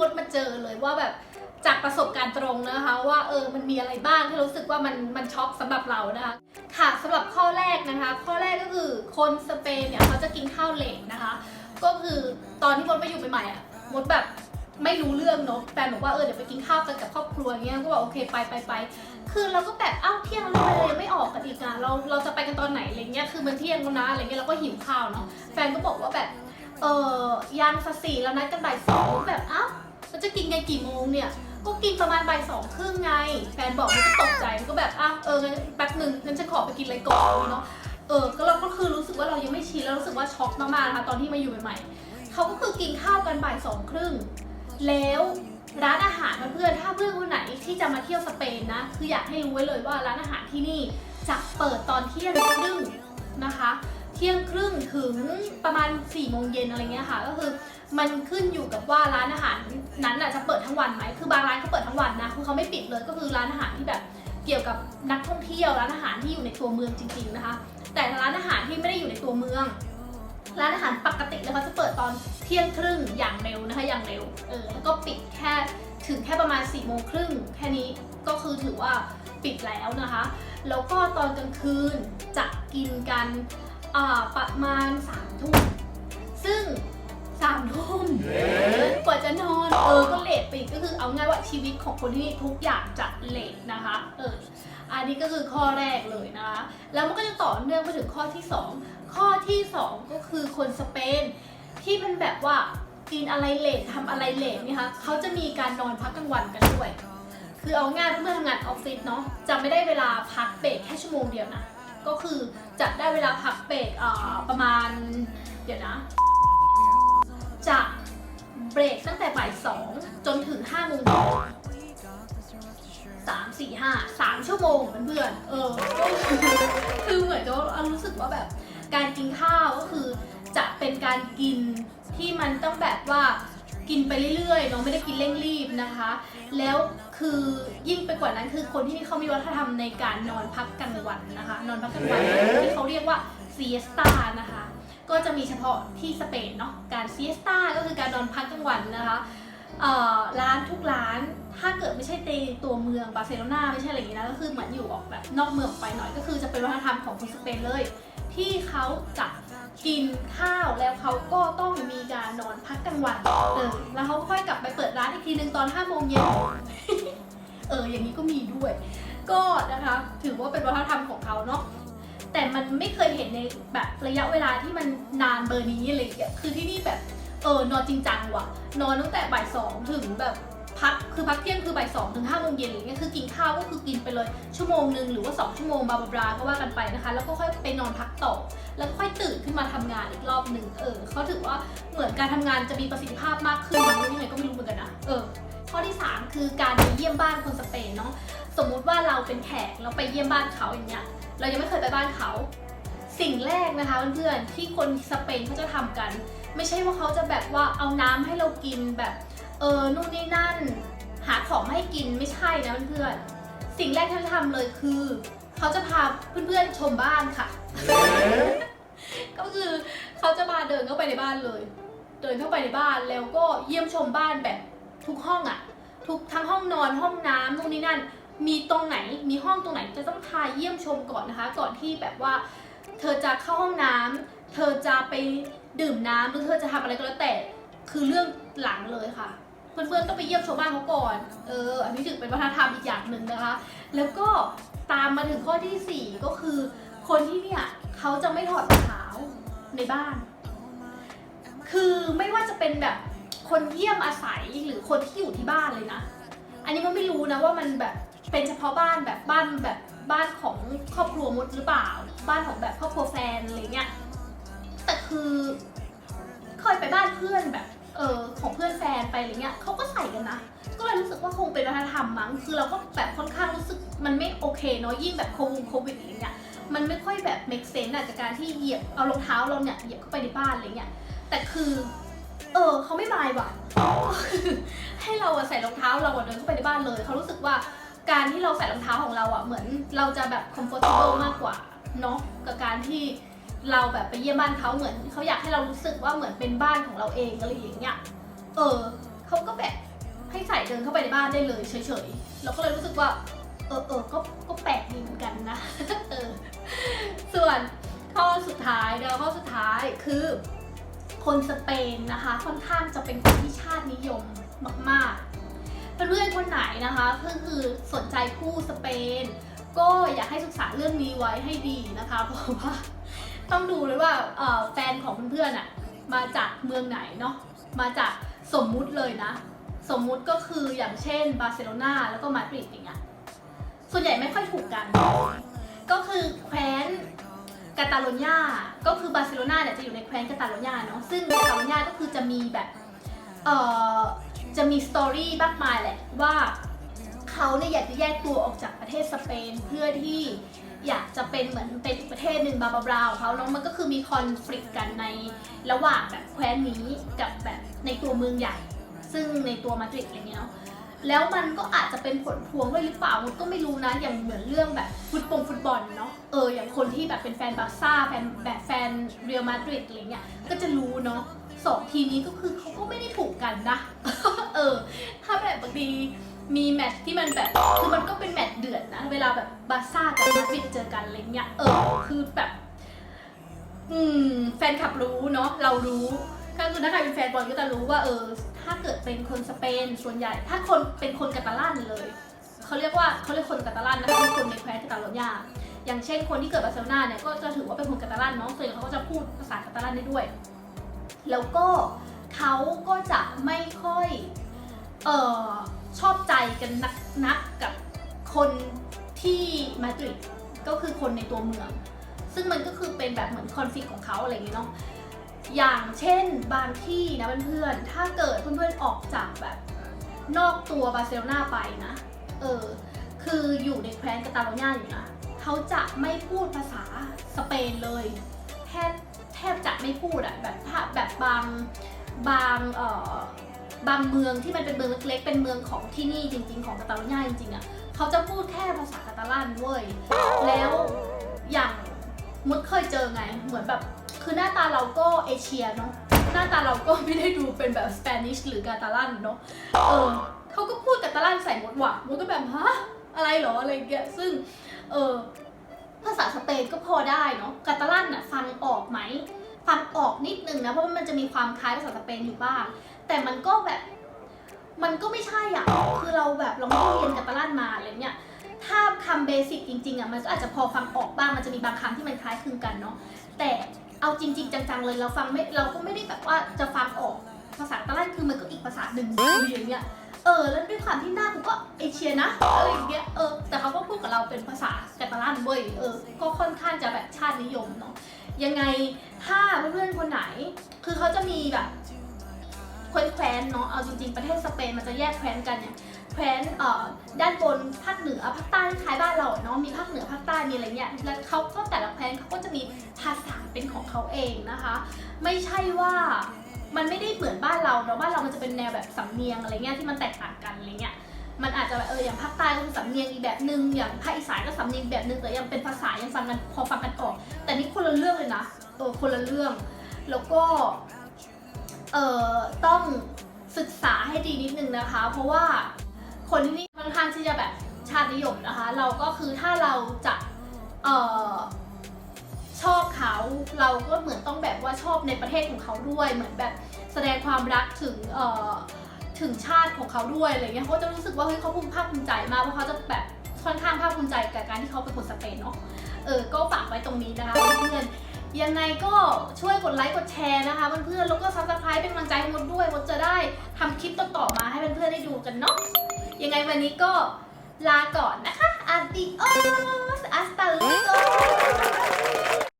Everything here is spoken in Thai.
มดมาเจอเลยว่าแบบจากประสบการณ์ตรงนะคะว่าเออมันมีอะไรบ้างที่รู้สึกว่ามันมันช็อกสำหรับเรานะคะค่ะสำหรับข้อแรกนะคะ ข้อแรกก็คือคนสเปนเนี่ยเขาจะกินข้าวเหลกนะคะ ก็คือตอนที่มดมาอยู่ใหม่ๆอะมดแบบไม่รู้เรื่องเนาะแฟนบอกว่าเออเดี๋ยวไปกินข้าวกันกับครอบครัวเงี้ยก็บอกโอเคไปไปไปคือเราก็แบบอ้าวเที่ยงแล้วทำไมเรายังไม่ออกกันอีกอะเราเราจะไปกันตอนไหนอะไรเงี้ยคือมันเที่ยงแล้วนะอะไรเงี้ยเราก็หิวข้าวเนาะแฟนก็บอกว่าแบบเออยังสัสี่แล้วนัดกันบ่ายสองแบบอ้าว เราจะกินกันกี่โมงเนี่ย ก็กินประมาณบ่ายสองครึ่งไง แฟนบอกมันก็ตกใจมันก็แบบอะเอองั้นแป๊บหนึ่งงั้นฉันขอไปกินอะไรก่อนเนาะ เออ ก็เราก็คือรู้สึกว่าเรายังไม่ชินแล้วรู้สึกว่าช็อกมากๆนะคะตอนที่มาอยู่ใหม่ๆเขาก็คือกินข้าวกันบ่ายสองครึ่ง แล้วร้านอาหารเพื่อนถ้าเพื่อนคนไหนที่จะมาเที่ยวสเปนนะ คืออยากให้รู้ไว้เลยว่าร้านอาหารที่นี่จะเปิดตอนเที่ยงครึ่งนะคะ ที่ยงครึ่งถึงประมาณ4ี่โมงเย็นอะไรเงี้ยค่ะ ก็คือมันขึ้นอยู่กับว่าร้านอาหารนั้นน่ะจะเปิดทั้งวันไหมคือบางร้านเขาเปิดทั้งวันนะคือเขาไม่ปิดเลยก็คือร้านอาหารที่แบบเกี่ยวกับนักท่องเที่ยวร้านอาหารที่อยู่ในตัวเมืองจริง ๆนะคะ แต่ร้านอาหารที่ไม่ได้อยู่ในตัวเมือง ร้านอาหารปกติเลยเขาจะเปิดตอนเที่ยงครึ่งอย่างเร็วนะคะอย่างเร็วเออแล้วก็ปิดแค่ถึงแค่ประมาณ4ี่โมงครึ่งแค่นี้ก็คือถือว่าปิดแล้วนะคะ แล้วก็ตอนกลางคืนจะกินกัน อ่าประมาณสามทุ่มซึ่งสามทุ่มกว่าจะนอนเออก็เลทไปอีกก็คือเอาง่ายว่าชีวิตของคนที่นี่ทุกอย่างจะเลทนะคะเอออันนี้ก็คือข้อแรกเลยนะคะ แล้วมันก็จะต่อเนื่องไปถึงข้อที่ 2 ข้อที่ 2 ก็คือคนสเปนที่มันแบบว่ากินอะไรเลททำอะไรเลทนี่คะเขาจะมีการนอนพักกลางวันกันด้วย คือเอาง่ายเมื่อทำงานออฟฟิศเนาะจะไม่ได้เวลาพักเบรกแค่ชั่วโมงเดียวนะ ก็คือจะได้เวลาพักเบรกประมาณ เดี๋ยวนะ จะเบรกตั้งแต่บ่ายสองจนถึงห้าโมงสามสี่ห้าสามชั่วโมงเพื่อนเออคือเหมือนกับว่ารู้สึกว่าแบบ การกินข้าวก็คือจะเป็นการกินที่มันต้องแบบว่า กินไปเรื่อยๆเนาะไม่ได้กินเร่งรีบนะคะ แล้วคือยิ่งไปกว่านั้นคือคนที่นี่เขามีวัฒนธรรมในการนอนพักกลางวันนะคะ นอนพักกลางวันที่เขาเรียกว่าซีสตานะคะ ก็จะมีเฉพาะที่สเปนเนาะการซีสตาก็คือการนอนพักกลางวันนะคะร้านทุกร้านถ้าเกิดไม่ใช่ในตัวเมืองบาร์เซโลนาไม่ใช่อะไรอย่างนี้นะก็คือเหมือนอยู่ออกแบบนอกเมืองออกไปหน่อยก็คือจะเป็นวัฒนธรรมของคนสเปนเลย ที่เขาจะ กินข้าวแล้วเขาก็ต้องมีการนอนพักกลางวัน เออ แล้วเขาค่อยกลับไปเปิดร้านอีกทีหนึ่งตอน5โมงเย็น เออ อย่างนี้ก็มีด้วย ก็นะคะ ถือว่าเป็นวัฒนธรรมของเขาเนาะ แต่มันไม่เคยเห็นในแบบระยะเวลาที่มันนานเบอร์นี้อะไรอย่างเงี้ย คือที่นี่แบบ เออนอนจริงจังว่ะ นอนตั้งแต่บ่ายสองถึงแบบ พักคือพักเที่ยงคือบ่ายสองถึงห้าโมงเย็นอะไรเงี้ยคือกินข้าวก็คือกินไปเลยชั่วโมงหนึ่งหรือว่าสองชั่วโมงบาบลาก็ว่ากันไปนะคะ แล้วก็ค่อยไปนอนพักต่อ แล้วก็ค่อยตื่นขึ้นมาทำงานอีกรอบหนึ่งเออเขาถือว่าเหมือนการทำงานจะมีประสิทธิภาพมากขึ้นมันยังไงก็ไม่รู้เหมือนกันนะเออข้อที่ 3 คือการไปเยี่ยมบ้านคนสเปนเนาะสมมุติว่าเราเป็นแขกแล้วไปเยี่ยมบ้านเขาอย่างเงี้ยเรายังไม่เคยไปบ้านเขาสิ่งแรกนะคะเพื่อนๆที่คนสเปนเขาจะทำกัน ไม่ใช่ว่าเขาจะแบบว่าเอาน้ำให้เรากินแบบ เออนู่นนี่นั่น หาของมาให้กินไม่ใช่นะเพื่อนๆสิ่งแรกที่เขาจะทำเลยคือ เขาจะพาเพื่อนๆชมบ้านค่ะ ก็คือเขาจะมาเดินเข้าไปในบ้านเลย เดินเข้าไปในบ้านแล้วก็เยี่ยมชมบ้านแบบทุกห้องอะทุกทั้งห้องนอนห้องน้ำตรงนี้นั่น มีตรงไหนมีห้องตรงไหนจะต้องพาเยี่ยมชมก่อนนะคะ ก่อนที่แบบว่า เธอจะเข้าห้องน้ำเธอจะไปดื่มน้ำหรือเธอจะทำอะไรก็แล้วแต่ คือเรื่องหลังเลยค่ะ เพื่อนๆต้องไปเยี่ยมชมบ้านเขาก่อน เออ อันนี้ถือเป็นวัฒนธรรมอีกอย่างหนึ่งนะคะ แล้วก็ตามมาถึงข้อที่ 4 ก็คือ คนที่เนี่ยเขาจะไม่ถอดรองเท้าในบ้าน คือไม่ว่าจะเป็นแบบคนเยี่ยมอาศัยหรือคนที่อยู่ที่บ้านเลยนะ อันนี้ก็ไม่รู้นะว่ามันแบบเป็นเฉพาะบ้านแบบบ้านแบบบ้านของครอบครัวมดหรือเปล่า บ้านของแบบครอบครัวแฟนอะไรเงี้ย แต่คือเคยไปบ้านเพื่อนแบบ เออของเพื่อนแฟนไปอะไรเงี้ยเขาก็ใส่กันนะ ก็เลยรู้สึกว่าคงเป็นวัฒนธรรมมั้ง คือเราก็แบบค่อนข้างรู้สึกมันไม่โอเคเนาะยิ่งแบบโควิดโควิดอะไรเงี้ย มันไม่ค่อยแบบ make sense อะจากการที่เหยียบเอารองเท้าเราเนี่ยเหยียบเข้าไปในบ้านอะไรเงี้ย แต่คือ เออเขาไม่มายว่ะ ให้เราอะใส่รองเท้าเราอะเดินเข้าไปในบ้านเลยเขารู้สึกว่าการที่เราใส่รองเท้าของเราอะเหมือนเราจะแบบ comfortable มากกว่าเนาะกับการที่ เราแบบไปเยี่ยมบ้านเขาเหมือนเขาอยากให้เรารู้สึกว่าเหมือนเป็นบ้านของเราเองอะไรอย่างเงี้ย เออเขาก็แบบให้ใส่เดินเข้าไปในบ้านได้เลยเฉยๆ เราก็เลยรู้สึกว่า เออเออก็ก็แปลกดีเหมือนกันนะ เออ ส่วนข้อสุดท้ายนะข้อสุดท้ายคือคนสเปนนะคะ ค่อนข้างจะเป็นคนที่ชาตินิยมมากๆเพื่อนๆคนไหนนะคะก็คือสนใจคู่สเปน ก็อยากให้ศึกษาเรื่องนี้ไว้ให้ดีนะคะ เพราะว่า ต้องดูเลยว่าแฟนของเพื่อนๆอะมาจากเมืองไหนเนาะมาจากสมมุติเลยนะ สมมุติก็คืออย่างเช่นบาร์เซโลนาแล้วก็มาดริดอย่างเงี้ยส่วนใหญ่ไม่ค่อยถูกกัน ก็คือแคว้นกาตาโลญญาก็คือบาร์เซโลนาเนี่ยจะอยู่ในแคว้นกาตาโลญญาเนาะซึ่งกาตาโลญญาก็คือจะมีแบบเอ่อจะมีสตอรี่มากมายแหละว่าเขาเนี่ยอยากจะแยกตัวออกจากประเทศสเปนเพื่อที่ อยากจะเป็นเหมือนเป็นอีกประเทศหนึ่งบาบาบราวเขาแล้วมันก็คือมีคอนฟ lict กันในระหว่างแบบแคว้นนี้กับแบบในตัวเมืองใหญ่ ซึ่งในตัวมาดริดอะไรเงี้ยเนาะแล้วมันก็อาจจะเป็นผลพวงด้วยหรือเปล่ามันก็ไม่รู้นะอย่างเหมือนเรื่องแบบฟุตบอลฟุตบอลเนาะเอออย่างคนที่แบบเป็นแฟนบาร์ซ่าแฟนแบบแฟนเรอัลมาดริดอะไรเงี้ยก็จะรู้เนาะสองทีมนี้ก็คือเขาก็ไม่ได้ถูกกันนะ เออ ถ้าแบบบางที มีแมตช์ที่มันแบบคือมันก็เป็นแมตช์เดือดนะ เวลาแบบบาซ่ากับมาดริดเจอกันอะไรเงี้ยเออคือแบบ อืม แฟนคลับรู้เนาะเรารู้ก็คือถ้าใครเป็นแฟนบอลก็จะรู้ว่าเออ ถ้าเกิดเป็นคนสเปนส่วนใหญ่ ถ้าคนเป็นคนกาตาลันเลยเขาเรียกว่าเขาเรียกคนกาตาลันนะคะคนในแคว้นกาตาโลญาอย่างเช่นคนที่เกิดบาร์เซโลนาเนี่ยก็จะถือว่าเป็นคนกาตาลันเนาะส่วนใหญ่เขาก็จะพูดภาษากาตาลันได้ด้วย แล้วก็เขาก็จะไม่ค่อย เอ่อ ชอบใจกันนักนักกับคนที่มาดริดก็คือคนในตัวเมือง ซึ่งมันก็คือเป็นแบบเหมือนคอนฟ lict ของเขาอะไรอย่างนี้เนาะอย่างเช่นบางที่นะเพื่อนๆถ้าเกิดเพื่อนๆออกจากแบบนอกตัวบาร์เซโลนาไปนะเออคืออยู่ในแคว้นกาตาโลญาอยู่นะเขาจะไม่พูดภาษาสเปนเลยแทบแทบจะไม่พูดอะแบบแบบบางบางเอ่อ บางเมืองที่มันเป็นเมืองเล็กๆ เป็นเมืองของที่นี่จริง ๆ ของกาตาลุญาจริงๆอะเขาจะพูดแค่ภาษากาตาลันเว้ย แล้วอย่างมุดเคยเจอไง เหมือนแบบคือหน้าตาเราก็เอเชียเนาะ หน้าตาเราก็ไม่ได้ดูเป็นแบบสเปนิชหรือกาตาลันเนาะ เออเขาก็พูดกาตาลันใส่หมดว่ะมุดก็แบบฮะอะไรเหรออะไรเงี้ย ซึ่งเออภาษาสเปนก็พอได้เนาะ กาตาลันอะฟังออกไหม ฟังออกนิดนึงนะ เพราะว่ามันจะมีความคล้ายภาษาสเปนอยู่บ้าง แต่มันก็แบบ มันก็ไม่ใช่อะคือเราแบบเราไม่ได้เรียนกาตาลันมาอะไรเงี้ยถ้าคำเบสิกจริงๆอะมันก็อาจจะพอฟังออกบ้างมันจะมีบางคำที่มันคล้ายคลึงกันเนาะแต่เอาจริง ๆ จังๆเลยเราฟังไม่เราก็ไม่ได้แบบว่าจะฟังออกภาษากาตาลันคือมันก็อีกภาษาหนึ่งอย่างเงี้ยเออแล้วด้วยความที่หน้ากูก็เอเชียนะอะไรอย่างเงี้ยเออแต่เขาก็พูดกับเราเป็นภาษากาตาลันเว้ยเออก็ค่อนข้างจะแบบชาตินิยมเนาะยังไงถ้าเพื่อนๆคนไหน คือเขาจะมีแบบ แคว้นเนาะเอาจริงๆประเทศสเปนมันจะแยกแคว้นกันเนี่ยแคว้นด้านบนภาคเหนือภาคใต้คล้ายบ้านเราเนาะมีภาคเหนือภาคใต้มีอะไรเงี้ยแล้วเขาก็แต่ละแคว้นเขาก็จะมีภาษาเป็นของเขาเองนะคะ ไม่ใช่ว่ามันไม่ได้เหมือนบ้านเราเนาะบ้านเรามันจะเป็นแนวแบบสำเนียงอะไรเงี้ยที่มันแตกต่างกันอะไรเงี้ยมันอาจจะแบบเอออย่างภาคใต้ก็คือสำเนียงอีกแบบหนึ่งอย่างภาคอีสานก็สำเนียงแบบนึงแต่ยังเป็นภาษายังฟังกันพอฟังกันออก แต่นี่คนละเรื่องเลยนะเออคนละเรื่อง แล้วก็ เอ่อต้องศึกษาให้ดีนิดนึงนะคะ เพราะว่าคนที่นี่ค่อนข้างที่จะแบบชาตินิยมนะคะ เราก็คือถ้าเราจะเอ่อชอบเขาเราก็เหมือนต้องแบบว่าชอบในประเทศของเขาด้วย เหมือนแบบแสดงความรักถึงเอ่อถึงชาติของเขาด้วยอะไรเงี้ยเขาก็จะรู้สึกว่าเฮ้ยเขาภูมิภาคภูมิใจมากเพราะเขาจะแบบค่อนข้างภาคภูมิใจกับการที่เขาเป็นคนสเปนเนาะเออก็ฝากไว้ตรงนี้นะคะเพื่อน ยังไงก็ช่วยกดไลค์กดแชร์นะคะเพื่อนๆแล้วก็ซับสไครป์เป็นกำลังใจให้มดด้วยมดจะได้ทำคลิปต่อๆมาให้เพื่อนๆได้ดูกันเนาะยังไงวันนี้ก็ลาก่อนนะคะ adios hasta luego